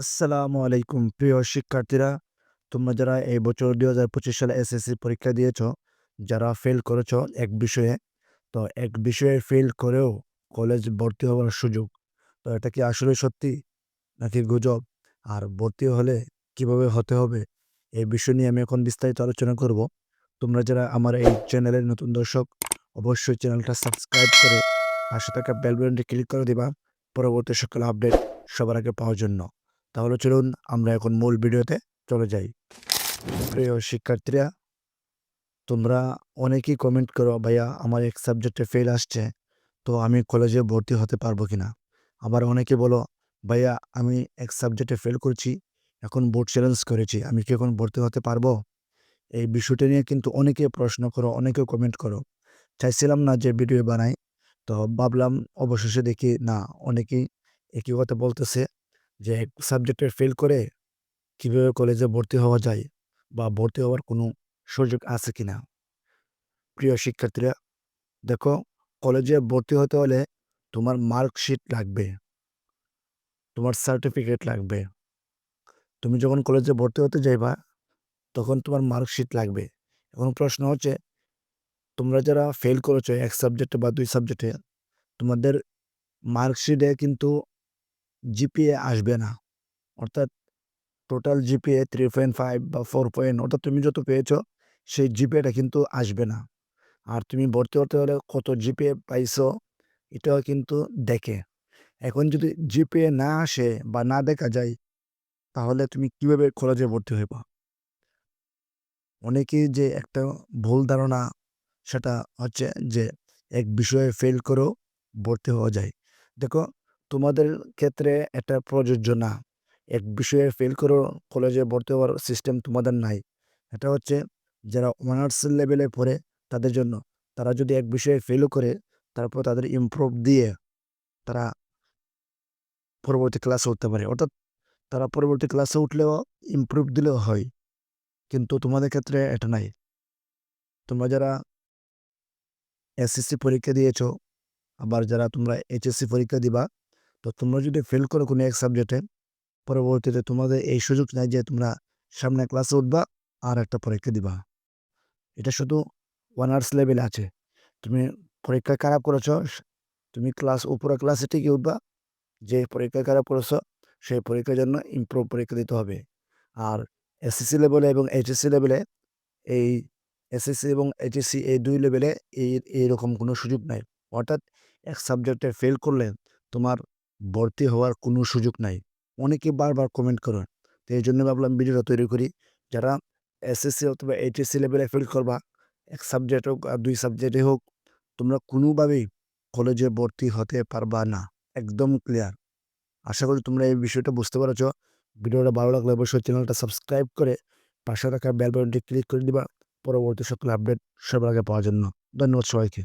আসসালামু আলাইকুম, প্রিয় শিক্ষার্থীরা। তোমরা যারা এই বছর দুই হাজার পঁচিশ সালে এসএসসি পরীক্ষা দিয়েছ, যারা ফেল করেছ এক বিষয়ে, তো এক বিষয়ে ফেল করেও কলেজ ভর্তি হওয়ার সুযোগ, তো এটা কি আসলে সত্যি নাকি গুজব? আর ভর্তি হলে কীভাবে হতে হবে? এই বিষয় নিয়ে আমি এখন বিস্তারিত আলোচনা করব। তোমরা যারা আমার এই চ্যানেলের নতুন দর্শক, অবশ্যই চ্যানেলটা সাবস্ক্রাইব করে পাশে থাকা বেল ক্লিক করে দিবা। পরবর্তী সকল আপডেট সবার আগে পাওয়ার জন্য। তাহলে চলুন আমরা এখন মূল ভিডিওতে চলে যাই। প্রিয় শিক্ষার্থীরা, তোমরা অনেকেই কমেন্ট করো, ভাইয়া, আমার এক সাবজেক্টে ফেল আসছে, তো আমি কলেজে ভর্তি হতে পারব কি না আবার অনেকে বলো, ভাইয়া, আমি এক সাবজেক্টে ফেল করছি, এখন বোর্ড চ্যালেঞ্জ করেছি, আমি কি এখন ভর্তি হতে পারব? এই বিষয়টা নিয়ে কিন্তু অনেকে প্রশ্ন করো অনেকে কমেন্ট করো। চাইছিলাম না যে ভিডিও বানাই, তো ভাবলাম অবশেষে দেখি না, অনেকেই একই কথা বলতেছে। যে সাবজেক্টে ফেল করে কীভাবে কলেজে ভর্তি হওয়া যায় বা ভর্তি হওয়ার কোনো সুযোগ আছে কি না প্রিয় শিক্ষার্থীরা, দেখো কলেজে ভর্তি হতে হলে তোমার মার্কশিট লাগবে, তোমার সার্টিফিকেট লাগবে। তুমি যখন কলেজে ভর্তি হতে যাইবা, তখন তোমার মার্কশিট লাগবে। এখন প্রশ্ন হচ্ছে, তোমরা যারা ফেল করেছ এক সাবজেক্টে বা দুই সাবজেক্টে তোমাদের মার্কশিটে কিন্তু জিপিএ আসবে না। অর্থাৎ total GPA three point five বা ফোর পয়েন্ট অর্থাৎ তুমি যত পেয়েছ, সেই জিপিএটা কিন্তু আসবে না। আর তুমি ভর্তি হতে হলে কত জিপিএ পাইছো, এটাও কিন্তু দেখে। এখন যদি জিপিএ না আসে বা না দেখা যায়, তাহলে তুমি কীভাবে কলেজে ভর্তি হইবা? অনেকেই যে একটা ভুল ধারণা, সেটা হচ্ছে যে এক বিষয়ে ফেল করেও ভর্তি হওয়া যায়। দেখো তোমাদের ক্ষেত্রে এটা প্রযোজ্য না। এক বিষয়ে ফেল করেও কলেজে ভর্তি হওয়ার সিস্টেম তোমাদের নাই। এটা হচ্ছে যারা অনার্স লেভেলে পড়ে, তাদের জন্য। তারা যদি এক বিষয়ে ফেলও করে, তারপর তাদের ইমপ্রুভ দিয়ে তারা পরবর্তী ক্লাসে উঠতে পারে। অর্থাৎ তারা পরবর্তী ক্লাসে উঠলেও ইমপ্রুভ দিলেও হয়। কিন্তু তোমাদের ক্ষেত্রে এটা নাই। তোমরা যারা এসএসসি পরীক্ষা দিয়েছ, আবার যারা তোমরা এইচএসসি পরীক্ষা দিবা তো তোমরা যদি ফেল করো কোনো এক সাবজেক্টে পরবর্তীতে তোমাদের এই সুযোগ নাই যে তোমরা সামনে ক্লাসে উঠবা আর একটা পরীক্ষা দিবা। এটা শুধু অনার্স লেভেলে আছে। তুমি পরীক্ষা খারাপ করেছ, তুমি ক্লাস উপরে ক্লাসে ঠিকই উঠবা, যে পরীক্ষা খারাপ করেছ, সেই পরীক্ষার জন্য ইমপ্রুভ পরীক্ষা দিতে হবে। আর এসএসসি লেভেলে এবং এইচএসসি লেভেলে এই এসএসসি এবং এইচএসসি এই দুই লেভেলে এই এইরকম কোনো সুযোগ নাই। অর্থাৎ এক সাবজেক্টে ফেল করলে তোমার ভর্তি হওয়ার কোনো সুযোগ নাই। অনেকে বারবার কমেন্ট করেন, তো এই জন্য ভাবলাম ভিডিওটা তৈরি করি। যারা এসএসসি অথবা এইচএসসি লেভেলে ফেল করবা, এক সাবজেক্ট হোক আর দুই সাবজেক্টে হোক, তোমরা কোনোভাবেই কলেজে ভর্তি হতে পারবা না। একদম ক্লিয়ার আশা করি তোমরা এই বিষয়টা বুঝতে পারছ। ভিডিওটা ভালো লাগলে অবশ্যই চ্যানেলটা সাবস্ক্রাইব করে পাশে থাকা বেল ক্লিক করে দিবা। পরবর্তী সকল আপডেট সবার আগে পাওয়ার জন্য। ধন্যবাদ সবাইকে।